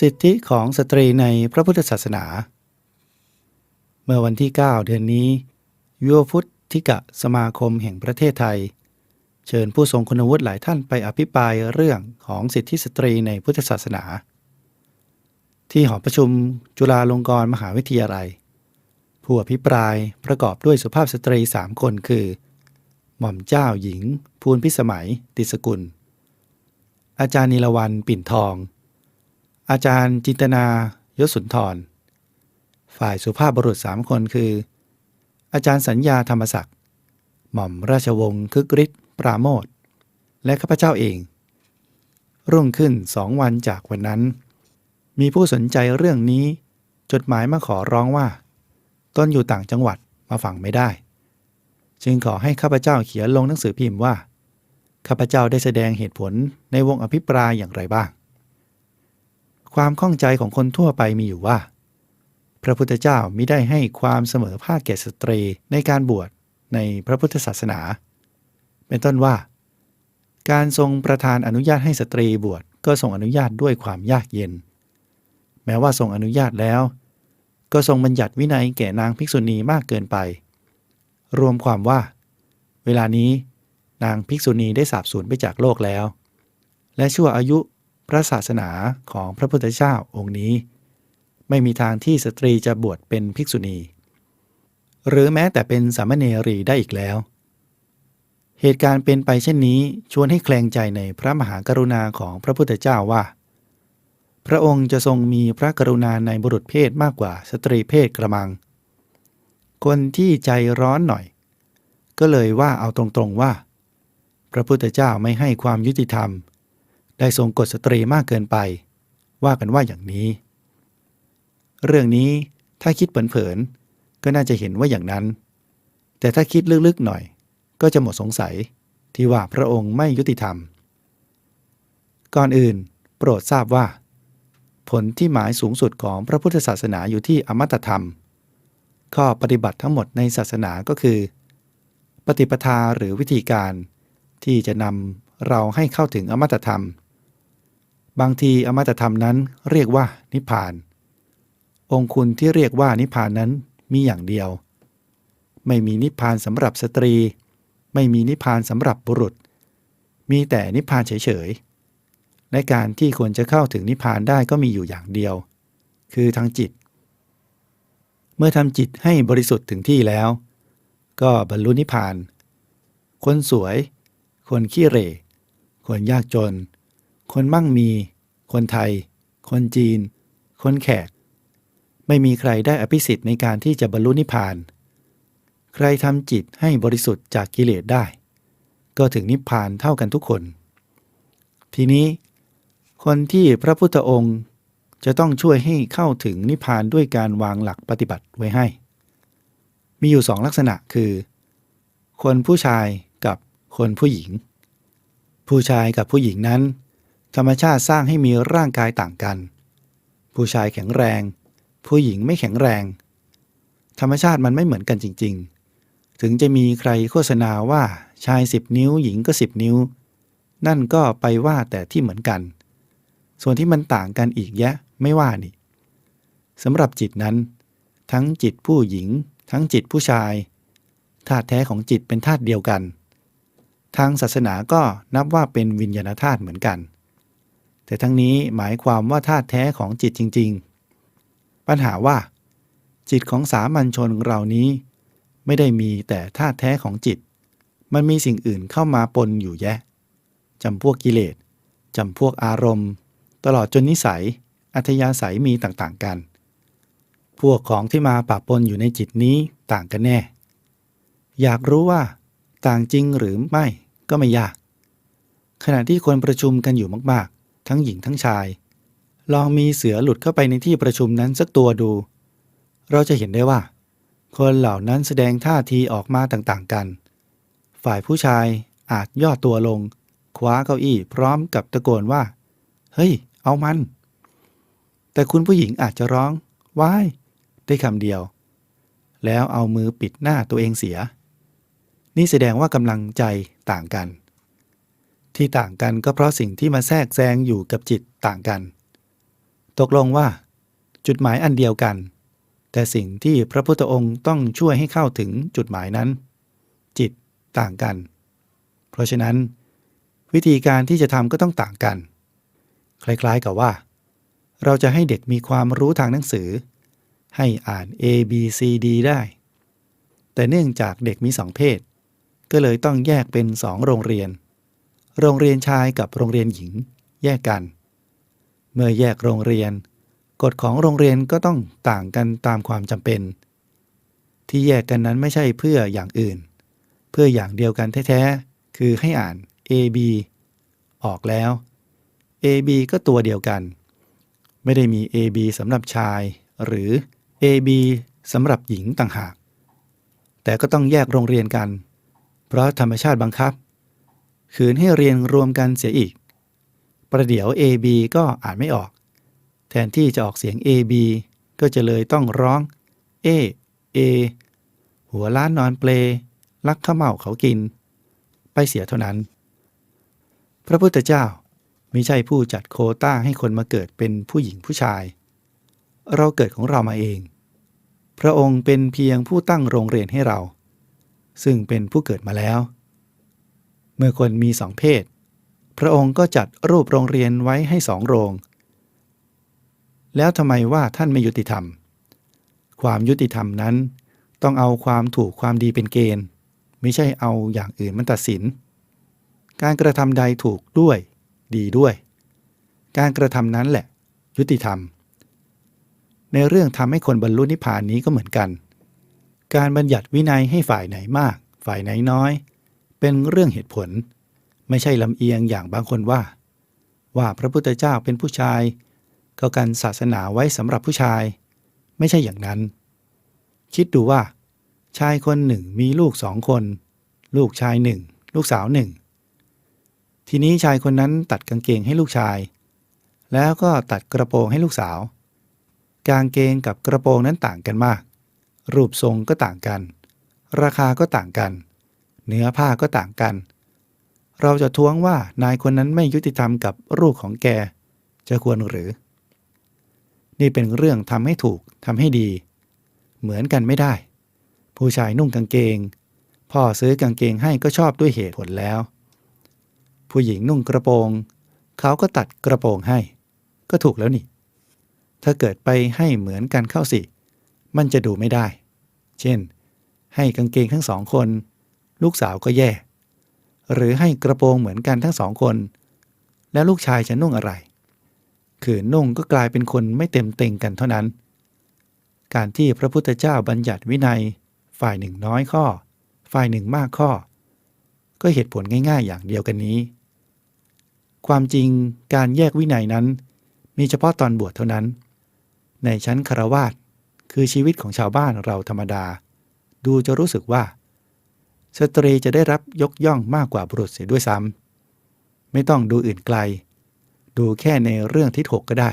สิทธิของสตรีในพระพุทธศาสนา เมื่อวันที่ 9 เดือนนี้ยุวพุทธิกะสมาคมแห่งประเทศไทย เชิญผู้ทรงคุณวุฒิหลายท่านไปอภิปรายเรื่องของสิทธิสตรีในพุทธศาสนา ที่หอประชุมจุฬาลงกรณ์มหาวิทยาลัย ผู้อภิปรายประกอบด้วยสุภาพสตรีสามคนคือ หม่อมเจ้าหญิง ภูลพิสมัย ติสกุล อาจารย์นิลวันปิ่นทอง อาจารย์จินตนายศสุนทร ฝ่ายสุภาพบุรุษสามคนคือ อาจารย์สัญญาธรรมศักดิ์ หม่อมราชวงศ์คึกฤทธิ์ปราโมทและข้าพเจ้าเอง รุ่งขึ้นสองวันจากวันนั้น มีผู้สนใจเรื่องนี้ จดหมายมาขอร้องว่า ต้นอยู่ต่างจังหวัดมาฟังไม่ได้ จึงขอให้ข้าพเจ้าเขียนลงหนังสือพิมพ์ว่าข้าพเจ้าได้แสดงเหตุผลในวงอภิปรายอย่างไรบ้าง ความข้องใจของคนทั่วไปมีอยู่ว่า พระพุทธเจ้ามิได้ให้ความเสมอภาคแก่สตรีในการบวชในพระพุทธศาสนา เป็นต้นว่า การทรงประทานอนุญาตให้สตรีบวชก็ทรงอนุญาตด้วยความยากเย็น แม้ว่าทรงอนุญาตแล้ว ก็ทรงบัญญัติวินัยแก่นางภิกษุณีมากเกินไป รวมความว่า เวลานี้นางภิกษุณีได้สาบสูญไปจากโลกแล้ว และชั่วอายุ พระศาสนาของพระพุทธเจ้าองค์นี้ ไม่มีทางที่สตรีจะบวชเป็นภิกษุณี หรือแม้แต่เป็นสามเณรีได้อีกแล้ว เหตุการณ์เป็นไปเช่นนี้ชวนให้แคลงใจในพระมหากรุณาของพระพุทธเจ้าว่า พระองค์จะทรงมีพระกรุณาในบุรุษเพศมากกว่าสตรีเพศกระมัง คนที่ใจร้อนหน่อย ก็เลยว่าเอาตรงๆว่า พระพุทธเจ้าไม่ให้ความยุติธรรม ได้ทรงกดสตรีมากเกินไป ว่ากันว่าอย่างนี้ เรื่องนี้ถ้าคิดเผินๆก็น่าจะเห็นว่าอย่างนั้น แต่ถ้าคิดลึกๆหน่อย ก็จะหมดสงสัยที่ว่าพระองค์ไม่ยุติธรรม ก่อนอื่น โปรดทราบว่า ผลที่หมายสูงสุดของพระพุทธศาสนาอยู่ที่อมตะธรรม ข้อปฏิบัติทั้งหมดในศาสนาก็คือ ปฏิปทาหรือวิธีการที่จะนำเราให้เข้าถึงอมตะธรรม บางทีอมตะธรรมนั้นเรียกว่านิพพาน องคุณที่เรียกว่านิพพานนั้นมีอย่างเดียว ไม่มีนิพพานสำหรับสตรี ไม่มีนิพพานสำหรับบุรุษ มีแต่นิพพานเฉยๆและการที่ควรจะเข้าถึงนิพพานได้ก็มีอยู่อย่างเดียว คือทางจิต เมื่อทำจิตให้บริสุทธิ์ถึงที่แล้ว ก็บรรลุนิพพาน คนสวย คนขี้เหร่ คนยากจน คนมั่งมี คนไทย คนจีน คนแขก ไม่มีใครได้อภิสิทธิ์ในการที่จะบรรลุนิพพาน ใครทำจิตให้บริสุทธิ์จากกิเลสได้ ก็ถึงนิพพานเท่ากันทุกคน ทีนี้ คนที่พระพุทธองค์จะต้องช่วยให้เข้าถึงนิพพานด้วยการวางหลักปฏิบัติไว้ให้ มีอยู่สองลักษณะคือ คนผู้ชายกับคนผู้หญิง ผู้ชายกับผู้หญิงนั้น ธรรมชาติสร้างให้มีร่างกายต่างกัน ผู้ชายแข็งแรง ผู้หญิงไม่แข็งแรง ธรรมชาติมันไม่เหมือนกันจริง ๆ ถึงจะมีใครโฆษณาว่าชาย 10 นิ้ว หญิงก็ 10 นิ้ว นั่นก็ไปว่าแต่ที่เหมือนกัน ส่วนที่มันต่างกันอีกแยะไม่ว่านี่สำหรับจิตนั้น ทั้งจิตผู้หญิง ทั้งจิตผู้ชายธาตุแท้ของจิตเป็นธาตุเดียวกัน ทางศาสนาก็นับว่าเป็นวิญญาณธาตุเหมือนกัน แต่ทั้งนี้หมายความว่าธาตุแท้ของจิตจริง ๆ ปัญหาว่า จิตของสามัญชนเรานี้ ไม่ได้มีแต่ธาตุแท้ของจิต มันมีสิ่งอื่นเข้ามาปนอยู่แยะจำพวกกิเลสจำพวกอารมณ์ ตลอดจนนิสัย อัธยาศัยมีต่างๆกัน พวกของที่มาปะปนอยู่ในจิตนี้ต่างกันแน่ อยากรู้ว่า ต่างจริงหรือไม่ก็ไม่ยาก ขณะที่คนประชุมกันอยู่มากๆ ทั้งหญิงทั้งชาย ลองมีเสือหลุดเข้าไปในที่ประชุมนั้นสักตัวดู เราจะเห็นได้ว่า คนเหล่านั้นแสดงท่าทีออกมาต่างๆกัน ฝ่ายผู้ชายอาจย่อตัวลง คว้าเก้าอี้พร้อมกับตะโกนว่า เฮ้ย เอามัน แต่คุณผู้หญิงอาจจะร้องว้ายได้คำเดียว แล้วเอามือปิดหน้าตัวเองเสีย นี่แสดงว่ากำลังใจต่างกัน ที่ต่างกันก็เพราะสิ่งที่มาแทรกแซงอยู่กับจิตต่างกัน ตกลงว่า จุดหมายอันเดียวกัน แต่สิ่งที่พระพุทธองค์ต้องช่วยให้เข้าถึงจุดหมายนั้น จิตต่างกัน เพราะฉะนั้น วิธีการที่จะทำก็ต้องต่างกัน คล้ายๆกับว่า เราจะให้เด็กมีความรู้ทางหนังสือ ให้อ่าน A B C D ได้ แต่เนื่องจากเด็กมีสองเพศ ก็เลยต้องแยกเป็นสองโรงเรียน โรงเรียนชายกับโรงเรียนหญิงแยกกัน เมื่อแยกโรงเรียน กฎของโรงเรียนก็ต้องต่างกันตามความจำเป็น ที่แยกกันนั้นไม่ใช่เพื่ออย่างอื่น เพื่ออย่างเดียวกันแท้ๆ คือให้อ่าน A B ออกแล้ว A B ก็ตัวเดียวกัน ไม่ได้มี A B สำหรับชาย หรือ A B สำหรับหญิงต่างหาก แต่ก็ต้องแยกโรงเรียนกัน เพราะธรรมชาติบังคับ ขืนให้เรียนรวมกันเสียอีก ประเดี๋ยว A B ก็อ่านไม่ออก แทนที่จะออกเสียง A B ก็จะเลยต้องร้อง A A หัวล้านนอนเปล ลักข้าเมาเขากิน ไปเสียเท่านั้น พระพุทธเจ้ามิใช่ผู้จัดโคต้าให้คนมาเกิดเป็นผู้หญิงผู้ชาย เราเกิดของเรามาเอง พระองค์เป็นเพียงผู้ตั้งโรงเรียนให้เรา ซึ่งเป็นผู้เกิดมาแล้ว เมื่อคนมีสองเพศ พระองค์ก็จัดรูปโรงเรียนไว้ให้สองโรง แล้วทำไมว่าท่านไม่ยุติธรรม ความยุติธรรมนั้น ต้องเอาความถูกความดีเป็นเกณฑ์ ไม่ใช่เอาอย่างอื่นมันตัดสิน การกระทำใดถูกด้วย ดีด้วย การกระทำนั้นแหละ ยุติธรรม ในเรื่องทำให้คนบรรลุนิพพานนี้ก็เหมือนกัน การบัญญัติวินัยให้ฝ่ายไหนมาก ฝ่ายไหนน้อย เป็นเรื่องเหตุผล ไม่ใช่ลำเอียงอย่างบางคนว่า ว่าพระพุทธเจ้าเป็นผู้ชาย ก็กันศาสนาไว้สำหรับผู้ชาย ไม่ใช่อย่างนั้น คิดดูว่า ชายคนหนึ่งมีลูกสองคน ลูกชายหนึ่งลูกสาวหนึ่งทีนี้ชายคนนั้นตัดกางเกงให้ลูกชาย แล้วก็ตัดกระโปรงให้ลูกสาว กางเกงกับกระโปรงนั้นต่างกันมาก รูปทรงก็ต่างกัน ราคาก็ต่างกัน เนื้อผ้าก็ต่างกัน เราจะท้วงว่านายคนนั้นไม่ยุติธรรมกับลูกของแก จะควรหรือ นี่เป็นเรื่องทำให้ถูกทำให้ดี เหมือนกันไม่ได้ ผู้ชายนุ่งกางเกง พ่อซื้อกางเกงให้ก็ชอบด้วยเหตุผลแล้ว ผู้หญิงนุ่งกระโปรง เขาก็ตัดกระโปรงให้ ก็ถูกแล้วนี่ ถ้าเกิดไปให้เหมือนกันเข้าสิ มันจะดูไม่ได้ เช่น ให้กางเกงทั้งสองคน ลูกสาวก็แย่ หรือให้กระโปรงเหมือนกันทั้งสองคน แล้วลูกชายจะนุ่งอะไรขืนนุ่งก็กลายเป็นคนไม่เต็มเต็งกันเท่านั้น การที่พระพุทธเจ้าบัญญัติวินัย ฝ่ายหนึ่งน้อยข้อ ฝ่ายหนึ่งมากข้อ ก็เหตุผลง่ายๆ อย่างเดียวกันนี้ ความจริงการแยกวินัยนั้น มีเฉพาะตอนบวชเท่านั้น ในชั้นคารวาสคือชีวิตของชาวบ้านเราธรรมดา ดูจะรู้สึกว่า สตรีจะได้รับยกย่องมากกว่าบุรุษเสียด้วยซ้ำไม่ต้องดูอื่นไกล ดูแค่ในเรื่องที่ถกก็ได้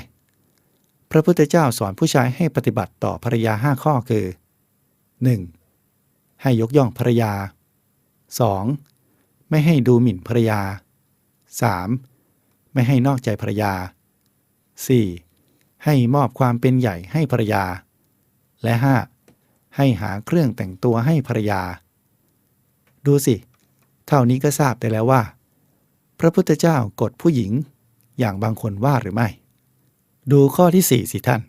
พระพุทธเจ้าสอนผู้ชายให้ปฏิบัติต่อภรรยาห้าข้อคือ 1. ให้ยกย่องภรรยา 2. ไม่ให้ดูหมิ่นภรรยา 3. ไม่ให้นอกใจภรรยา 4. ให้มอบความเป็นใหญ่ให้ภรรยา และ 5. ให้หาเครื่องแต่งตัวให้ภรรยา ดูสิ เท่านี้ก็ทราบได้แล้วว่า พระพุทธเจ้ากดผู้หญิงอย่างบางคนว่าหรือไม่ ดูข้อที่4สิท่าน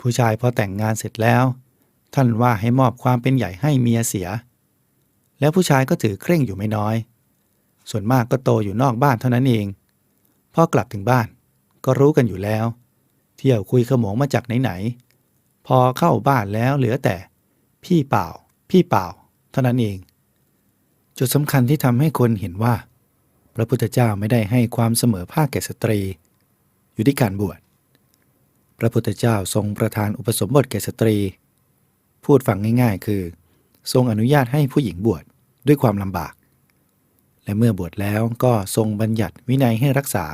ผู้ชายพอแต่งงานเสร็จแล้ว ท่านว่าให้มอบความเป็นใหญ่ให้เมียเสีย แล้วผู้ชายก็ถือเคร่งอยู่ไม่น้อย ส่วนมากก็โตอยู่นอกบ้านเท่านั้นเองพอกลับถึงบ้าน ก็รู้กันอยู่แล้ว เที่ยวคุยขโมงมาจากไหนๆพอเข้าบ้านแล้วเหลือแต่ พี่เปล่า พี่เปล่า เท่านั้นเอง จุดสำคัญที่ทำให้คนเห็นว่า พระพุทธเจ้าไม่ได้ให้ความเสมอภาคแก่สตรี อยู่ที่การบวช พระพุทธเจ้าทรงประทานอุปสมบทแก่สตรี พูดฟังง่ายๆ คือ ทรงอนุญาตให้ผู้หญิงบวชด้วยความลำบาก และเมื่อบวชแล้วก็ทรงบัญญัติวินัยให้รักษา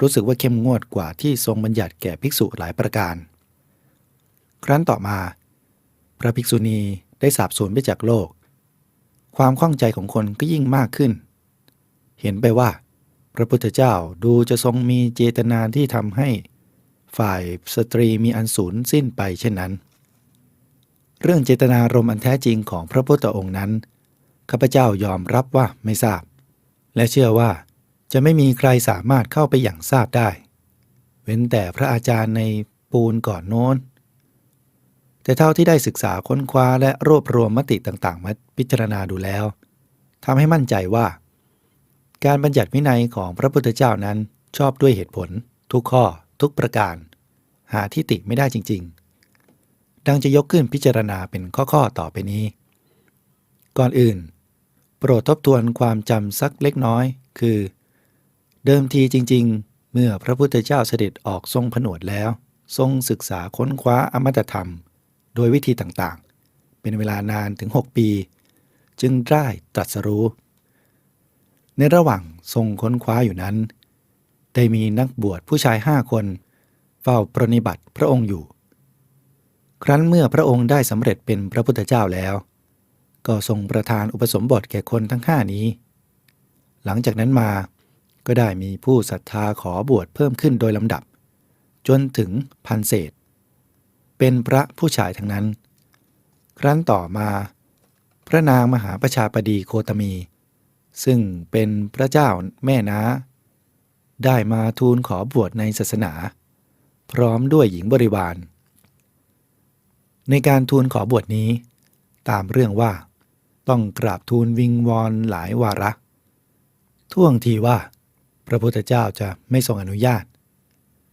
รู้สึกว่าเข้มงวดกว่าที่ทรงบัญญัติแก่ภิกษุหลายประการ ครั้นต่อมา พระภิกษุณีได้สาบสูญไปจากโลก ความข้องใจของคนก็ยิ่งมากขึ้น เห็นไปว่า พระพุทธเจ้าดูจะทรงมีเจตนาที่ทำให้ฝ่ายสตรีมีอันสูญสิ้นไปเช่นนั้น เรื่องเจตนารมณ์อันแท้จริงของพระพุทธองค์นั้น ข้าพเจ้ายอมรับว่าไม่ทราบ และเชื่อว่าจะไม่มีใครสามารถเข้าไปอย่างทราบได้ เว้นแต่พระอาจารย์ในปูนก่อนโน้น แต่เท่าที่ได้ศึกษาค้นคว้าและรวบรวมมติต่างๆ มาพิจารณาดูแล้วทำให้มั่นใจว่า การบัญญัติวินัยของพระพุทธเจ้านั้นชอบด้วยเหตุผล ทุกข้อ ทุกประการ หาที่ติไม่ได้จริง ๆ ดังจะยกขึ้นพิจารณาเป็นข้อๆต่อไปนี้ ก่อนอื่น โปรดทบทวนความจำสักเล็กน้อย คือ เดิมทีจริง ๆ เมื่อพระพุทธเจ้าเสด็จออกทรงผนวดแล้ว ทรงศึกษาค้นคว้าอมตะธรรม โดยวิธีต่างๆ เป็นเวลานานถึง 6 ปี จึงได้ตรัสรู้ ในระหว่างทรงค้นคว้าอยู่นั้น ได้มีนักบวชผู้ชายห้าคน เฝ้าปรนิบัติพระองค์อยู่ ครั้นเมื่อพระองค์ได้สำเร็จเป็นพระพุทธเจ้าแล้ว ก็ทรงประทานอุปสมบทแก่คนทั้งห้านี้ หลังจากนั้นมาก็ได้มีผู้ศรัทธาขอบวชเพิ่มขึ้นโดยลำดับ จนถึงพันเศษ เป็นพระผู้ชายทั้งนั้น ครั้นต่อมา พระนางมหาประชาบดีโคตมี ซึ่งเป็นพระเจ้าแม่น้าได้มาทูลขอบวชในศาสนา พร้อมด้วยหญิงบริวาร ในการทูลขอบวชนี้ ตามเรื่องว่า ต้องกราบทูลวิงวอนหลายวาระท่วงทีว่า พระพุทธเจ้าจะไม่ทรงอนุญาต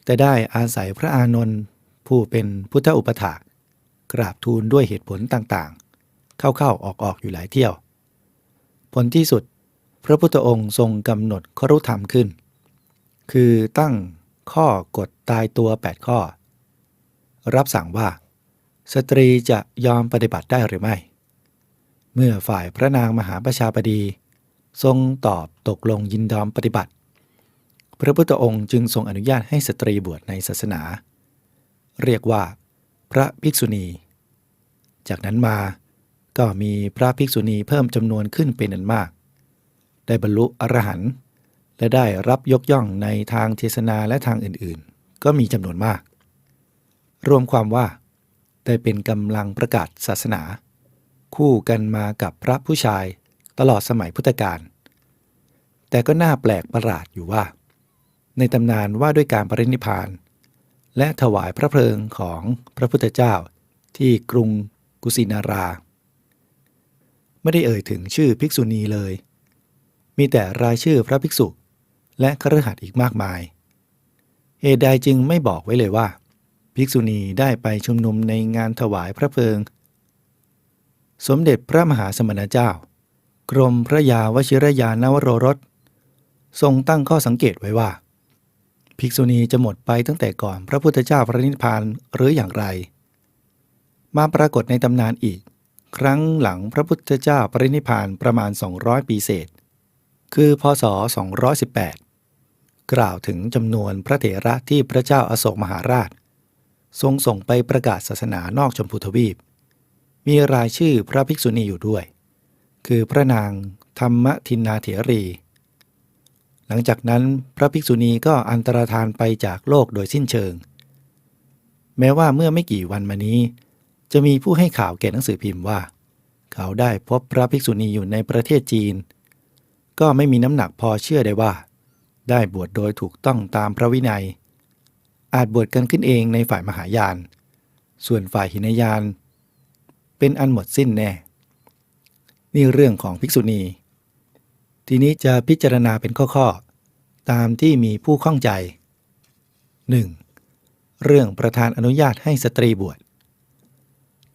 แต่ได้อาศัยพระอานนท์ ผู้เป็นพุทธอุปถากกราบทูลด้วยเหตุผลต่างๆ เข้าๆ ออกๆ อยู่หลายเที่ยว ผลที่สุดพระพุทธองค์ทรงกำหนดครุธรรมขึ้น คือตั้งข้อกฎตายตัว 8 ข้อ รับสั่งว่า สตรีจะยอมปฏิบัติได้หรือไม่ เมื่อฝ่ายพระนางมหาประชาบดี ทรงตอบตกลงยินยอมปฏิบัติ พระพุทธองค์จึงทรงอนุญาตให้สตรีบวชในศาสนา เรียกว่า พระภิกษุณี จากนั้นมาก็มีพระภิกษุณีเพิ่มจำนวนขึ้นเป็นอันมาก ได้บรรลุอรหันต์และได้รับยกย่องในทางเทศนาและทางอื่นๆ ก็มีจำนวนมาก รวมความว่า ได้เป็นกำลังประกาศศาสนา คู่กันมากับพระผู้ชายตลอดสมัยพุทธกาลแต่ก็น่าแปลกประหลาดอยู่ว่า ในตำนานว่าด้วยการปรินิพาน และถวายพระเพลิงของพระพุทธเจ้า ที่กรุงกุสินารา ไม่ได้เอ่ยถึงชื่อภิกษุณีเลย มีแต่รายชื่อพระภิกษุ และครหัสอีกมากมายเหตุใดจึงไม่บอกไว้เลยว่า ภิกษุณีได้ไปชุมนุมในงานถวายพระเพลิง สมเด็จพระมหาสมณเจ้า กรมพระยาวชิรยานวโรรส ทรงตั้งข้อสังเกตไว้ว่า ภิกษุณีจะหมดไปตั้งแต่ก่อนพระพุทธเจ้าพระนิพพานหรืออย่างไร มาปรากฏในตำนานอีก ครั้งหลังพระพุทธเจ้าปรินิพพานประมาณ 200 ปีเศษ คือพศ 218 กล่าวถึงจำนวนพระเถระที่พระเจ้าอาโศกมหาราช ทรงส่งไปประกาศศาสนานอกชมพูทวีป มีรายชื่อพระภิกษุณีอยู่ด้วย คือพระนางธรรมทินนาเถรี ลังจากนั้นพระภิกษุณีก็อันตรธานไปจากโลกโดยสิ้นเชิง แม้ว่าเมื่อไม่กี่วันมานี้ จะมีผู้ให้ข่าวแก่หนังสือพิมพ์ว่า เขาได้พบพระภิกษุณีอยู่ในประเทศจีน ก็ไม่มีน้ำหนักพอเชื่อได้ว่า ได้บวชโดยถูกต้องตามพระวินัย อาจบวชกันขึ้นเองในฝ่ายมหายาน ส่วนฝ่ายหินยาน เป็นอันหมดสิ้นแน่ นี่เรื่องของภิกษุณี ทีนี้จะพิจารณาเป็นข้อๆ ตามที่มีผู้ข้องใจ 1. เรื่องประธานอนุญาตให้สตรีบวช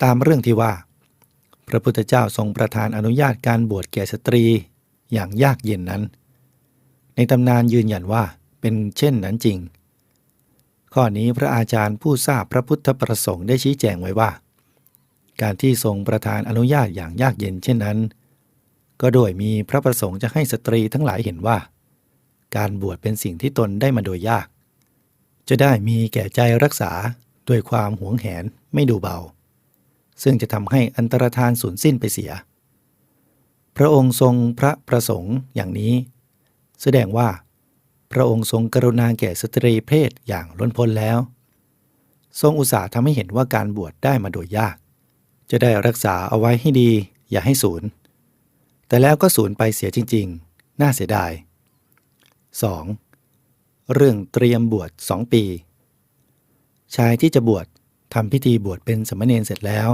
ตามเรื่องที่ว่า พระพุทธเจ้าทรงประทานอนุญาตการบวชแก่สตรีอย่างยากเย็นนั้น ในตำนานยืนยันว่าเป็นเช่นนั้นจริง ข้อนี้พระอาจารย์ผู้ทราบพระพุทธประสงค์ได้ชี้แจงไว้ว่า การที่ทรงประทานอนุญาตอย่างยากเย็นเช่นนั้น ก็โดยมีพระประสงค์จะให้สตรีทั้งหลายเห็นว่า การบวชเป็นสิ่งที่ตนได้มาโดยยาก จะได้มีแก่ใจรักษาด้วยความหวงแหนไม่ดูเบา ซึ่งจะทำให้อันตรธานสูญสิ้นไปเสีย พระองค์ทรงพระประสงค์อย่างนี้ แสดงว่า พระองค์ทรงกรุณาแก่สตรีเพศอย่างล้นพ้นแล้ว ทรงอุตสาห์ทำให้เห็นว่าการบวชได้มาโดยยาก จะได้รักษาเอาไว้ให้ดีอย่าให้สูญ แต่แล้วก็สูญไปเสียจริง ๆ น่าเสียดาย 2. เรื่องเตรียมบวชสองปี ชายที่จะบวชทำพิธีบวชเป็นสามเณรเสร็จแล้ว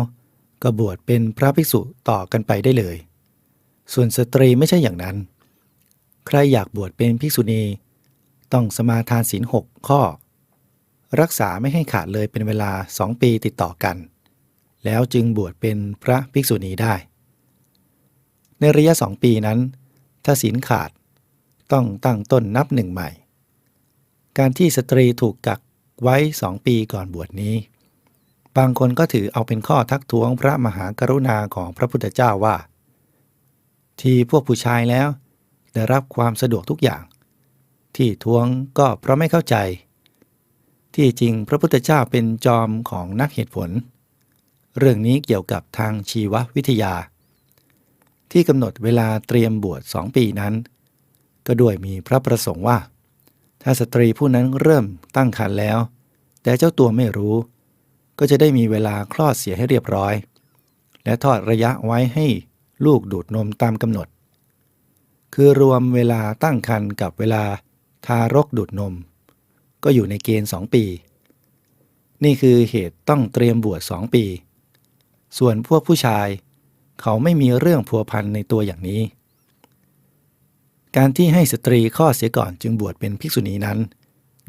ก็บวชเป็นพระภิกษุต่อกันไปได้เลย ส่วนสตรีไม่ใช่อย่างนั้น ใครอยากบวชเป็นภิกษุณี ต้องสมาทานศีลหกข้อ รักษาไม่ให้ขาดเลยเป็นเวลาสองปีติดต่อกัน แล้วจึงบวชเป็นพระภิกษุณีได้ ในระยะสองปีนั้น ถ้าศีลขาดต้องตั้งต้นนับหนึ่งใหม่ การที่สตรีถูกกักไว้สองปีก่อนบวชนี้ บางคนก็ถือเอาเป็นข้อทักท้วงพระมหากรุณาของพระพุทธเจ้าว่า ที่พวกผู้ชายแล้วได้รับความสะดวกทุกอย่าง ที่ท้วงก็เพราะไม่เข้าใจ ที่จริงพระพุทธเจ้าเป็นจอมของนักเหตุผล เรื่องนี้เกี่ยวกับทางชีววิทยา ที่กำหนดเวลาเตรียมบวชสองปีนั้น ก็ด้วยมีพระประสงค์ว่า ถ้าสตรีผู้นั้นเริ่มตั้งครรภ์แล้ว แต่เจ้าตัวไม่รู้ ก็จะได้มีเวลาคลอดเสียให้เรียบร้อย และทอดระยะไว้ให้ลูกดูดนมตามกำหนด คือรวมเวลาตั้งครรภ์กับเวลาทารกดูดนม ก็อยู่ในเกณฑ์สองปี นี่คือเหตุต้องเตรียมบวชสองปี ส่วนพวกผู้ชาย เขาไม่มีเรื่องพัวพันในตัวอย่างนี้ การที่ให้สตรีข้อเสียก่อนจึงบวชเป็นภิกษุณีนั้น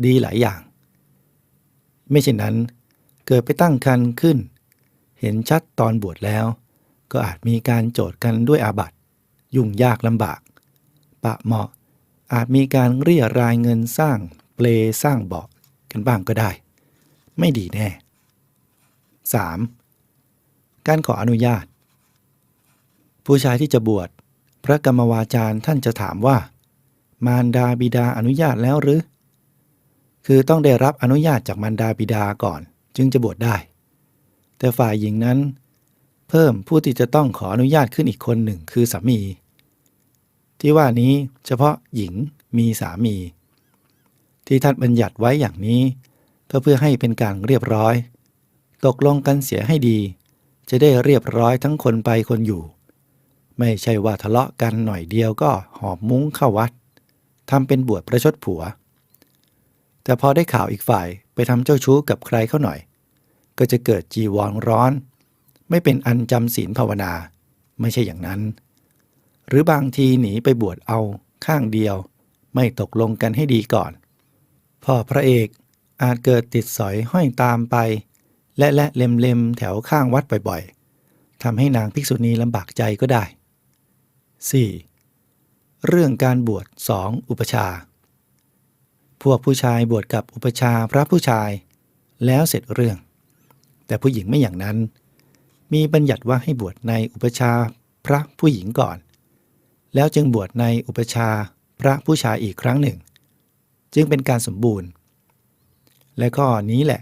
ดีหลายอย่าง ไม่เช่นนั้น เกิดไปตั้งครรภ์ขึ้น เห็นชัดตอนบวชแล้ว ก็อาจมีการโจทย์กันด้วยอาบัติ ยุ่งยากลำบาก ปะเหมาะอาจมีการเรียรายเงินสร้างเปลสร้างเบาะกันบ้างก็ได้ ไม่ดีแน่ 3. การขออนุญาต ผู้ชายที่จะบวชพระกรรมวาจารย์ท่านจะถามว่า มารดาบิดาอนุญาตแล้วหรือ คือต้องได้รับอนุญาตจากมารดาบิดาก่อน จึงจะบวชได้ แต่ฝ่ายหญิงนั้น เพิ่มผู้ที่จะต้องขออนุญาตขึ้นอีกคนหนึ่งคือสามี ที่ว่านี้เฉพาะหญิงมีสามี ที่ท่านบัญญัติไว้อย่างนี้ ก็เพื่อให้เป็นการเรียบร้อย ตกลงกันเสียให้ดี จะได้เรียบร้อยทั้งคนไปคนอยู่ ไม่ใช่ว่าทะเลาะกันหน่อยเดียวก็หอบมุ้งเข้าวัดทำเป็นบวชประชดผัว แต่พอได้ข่าวอีกฝ่ายไปทำเจ้าชู้กับใครเขาหน่อย ก็จะเกิดจีวรร้อน ไม่เป็นอันจำศีลภาวนา ไม่ใช่อย่างนั้น หรือบางทีหนีไปบวชเอาข้างเดียว ไม่ตกลงกันให้ดีก่อน พ่อพระเอกอาจเกิดติดสอยห้อยตามไป และและเล็มเล็มๆแถวข้างวัดบ่อยๆทำให้นางภิกษุณีลำบากใจก็ได้ 4. เรื่องการบวชสองอุปชา พวกผู้ชายบวชกับอุปชาพระผู้ชายแล้วเสร็จเรื่อง แต่ผู้หญิงไม่อย่างนั้น มีบัญญัติว่าให้บวชในอุปชาพระผู้หญิงก่อน แล้วจึงบวชในอุปชาพระผู้ชายอีกครั้งหนึ่ง จึงเป็นการสมบูรณ์ และข้อนี้แหละ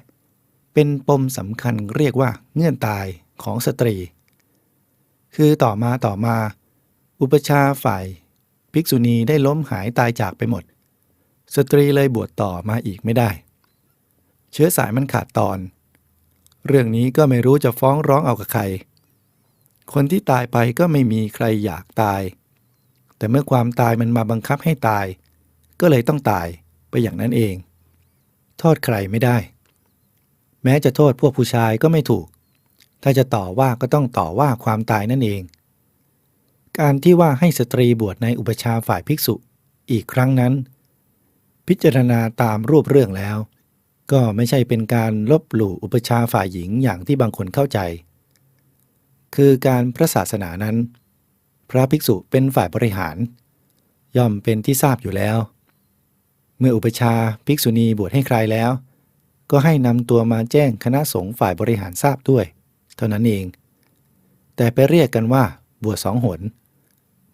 เป็นปมสำคัญเรียกว่าเงื่อนตายของสตรี คือต่อมาต่อมา อุปชาฝ่าย ภิกษุณีได้ล้มหายตายจากไปหมด สตรีเลยบวชต่อมาอีกไม่ได้ เชื้อสายมันขาดตอน เรื่องนี้ก็ไม่รู้จะฟ้องร้องเอากับใคร คนที่ตายไปก็ไม่มีใครอยากตาย แต่เมื่อความตายมันมาบังคับให้ตาย ก็เลยต้องตายไปอย่างนั้นเอง โทษใครไม่ได้ แม้จะโทษพวกผู้ชายก็ไม่ถูก ถ้าจะต่อว่าก็ต้องต่อว่าความตายนั่นเอง การที่ว่าให้สตรีบวชในอุปชาฝ่ายภิกษุอีกครั้งนั้น พิจารณาตามรูปเรื่องแล้ว ก็ไม่ใช่เป็นการลบหลู่อุปชาฝ่ายหญิงอย่างที่บางคนเข้าใจ คือการพระศาสนานั้น พระภิกษุเป็นฝ่ายบริหาร ย่อมเป็นที่ทราบอยู่แล้ว เมื่ออุปชาภิกษุณีบวชให้ใครแล้ว ก็ให้นำตัวมาแจ้งคณะสงฆ์ฝ่ายบริหารทราบด้วย เท่านั้นเอง แต่ไปเรียกกันว่าบวชสองหน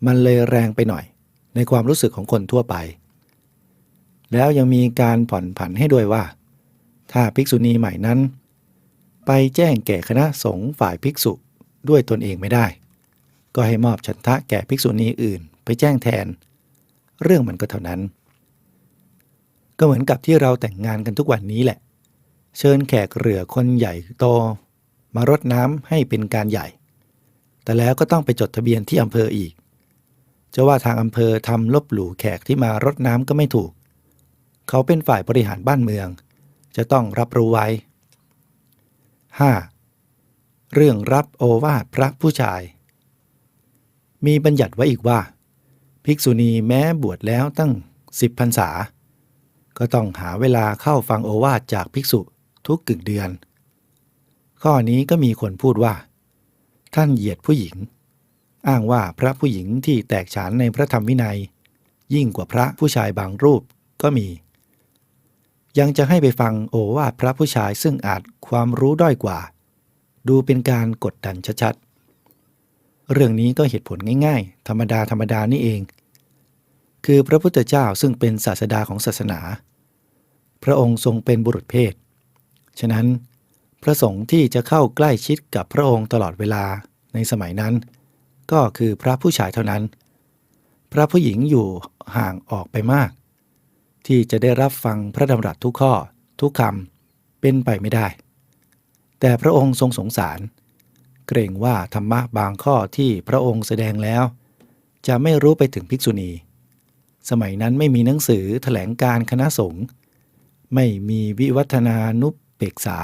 มันเลยแรงไปหน่อย ในความรู้สึกของคนทั่วไป แล้วยังมีการผ่อนผันให้ด้วยว่า ถ้าภิกษุณีใหม่นั้น ไปแจ้งแก่คณะสงฆ์ฝ่ายภิกษุด้วยตนเองไม่ได้ ก็ให้มอบฉันทะแก่ภิกษุณีอื่น ไปแจ้งแทน เรื่องมันก็เท่านั้น ก็เหมือนกับที่เราแต่งงานกันทุกวันนี้แหละ เชิญแขกเรือคนใหญ่โต มารดน้ำให้เป็นการใหญ่ แต่แล้วก็ต้องไปจดทะเบียนที่อำเภออีก จะว่าทางอำเภอทำลบหลู่แขกที่มารดน้ำก็ไม่ถูก เขาเป็นฝ่ายบริหารบ้านเมือง จะต้องรับรู้ไว้ 5. เรื่องรับโอวาทพระผู้ชาย มีบัญญัติไว้อีกว่า ภิกษุณีแม้บวชแล้วตั้งสิบพรรษา ก็ต้องหาเวลาเข้าฟังโอวาทจากภิกษุทุกกึ่งเดือน ข้อนี้ก็มีคนพูดว่า ท่านเหยียดผู้หญิง อ้างว่าพระผู้หญิงที่แตกฉานในพระธรรมวินัย ยิ่งกว่าพระผู้ชายบางรูปก็มี ยังจะให้ไปฟังโอวาทพระผู้ชายซึ่งอาจความรู้ด้อยกว่า ดูเป็นการกดดันชัดๆ เรื่องนี้ก็เหตุผลง่ายๆ ธรรมดาธรรมดานี่เอง คือพระพุทธเจ้าซึ่งเป็นศาสดาของศาสนา พระองค์ทรงเป็นบุรุษเพศ ฉะนั้น พระสงฆ์ที่จะเข้าใกล้ชิดกับพระองค์ตลอดเวลาในสมัยนั้น ก็คือพระผู้ชายเท่านั้น พระผู้หญิงอยู่ห่างออกไปมาก ที่จะได้รับฟังพระดำรัสทุกข้อ ทุกคำเป็นไปไม่ได้ แต่พระองค์ทรงสงสาร เกรงว่าธรรมะบางข้อที่พระองค์แสดงแล้ว จะไม่รู้ไปถึงภิกษุณี สมัยนั้นไม่มีหนังสือแถลงการคณะสงฆ์ไม่มีวิวัฒนานุปเปกษา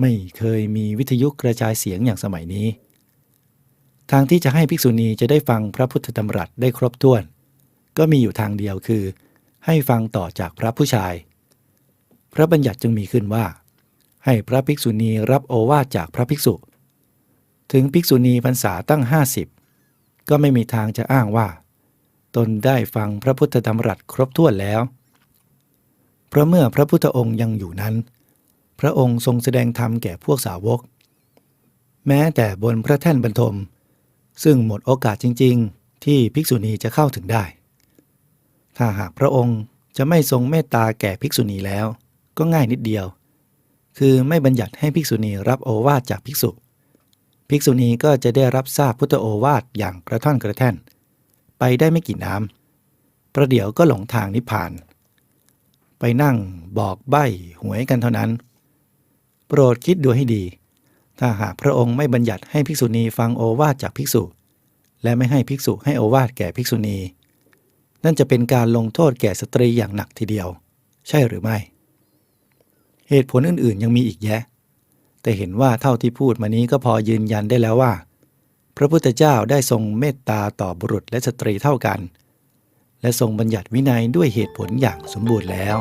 ไม่เคยมีวิทยุกระจายเสียงอย่างสมัยนี้ ทางที่จะให้ภิกษุณีจะได้ฟังพระพุทธดำรัสได้ครบถ้วน ก็มีอยู่ทางเดียวคือ ให้ฟังต่อจากพระผู้ชาย พระบัญญัติจึงมีขึ้นว่า ให้พระภิกษุณีรับโอวาทจากพระภิกษุ ถึงภิกษุณีพรรษาตั้ง 50 ก็ไม่มีทางจะอ้างว่า ตนได้ฟังพระพุทธดำรัสครบถ้วนแล้ว เพราะเมื่อพระพุทธองค์ยังอยู่นั้น พระองค์ทรงแสดงธรรมแก่พวกสาวก แม้แต่บนพระแท่นบรรทม ซึ่งหมดโอกาสจริง ๆ ที่ภิกษุณีจะเข้าถึงได้ ถ้าหากพระองค์จะไม่ทรงเมตตาแก่ภิกษุณีแล้วก็ง่ายนิดเดียว คือไม่บัญญัติให้ภิกษุณีรับโอวาทจากภิกษุ ภิกษุณีก็จะได้รับทราบพุทธโอวาทอย่างกระท่อนกระแท่น ไปได้ไม่กี่น้ำประเดี๋ยวก็หลงทางนิพพาน ไปนั่งบอกใบ้หวยกันเท่านั้น โปรดคิดดูให้ดี ถ้าหากพระองค์ไม่บัญญัติให้ภิกษุณีฟังโอวาทจากภิกษุ และไม่ให้ภิกษุให้โอวาทแก่ภิกษุณี นั่นจะเป็นการลงโทษแก่สตรีอย่างหนักทีเดียว ใช่หรือไม่ เหตุผลอื่นๆ ยังมีอีกแยะ แต่เห็นว่าเท่าที่พูดมานี้ก็พอยืนยันได้แล้วว่า พระพุทธเจ้าได้ทรงเมตตาต่อบุรุษและสตรีเท่ากัน และทรงบัญญัติวินัยด้วยเหตุผลอย่างสมบูรณ์แล้ว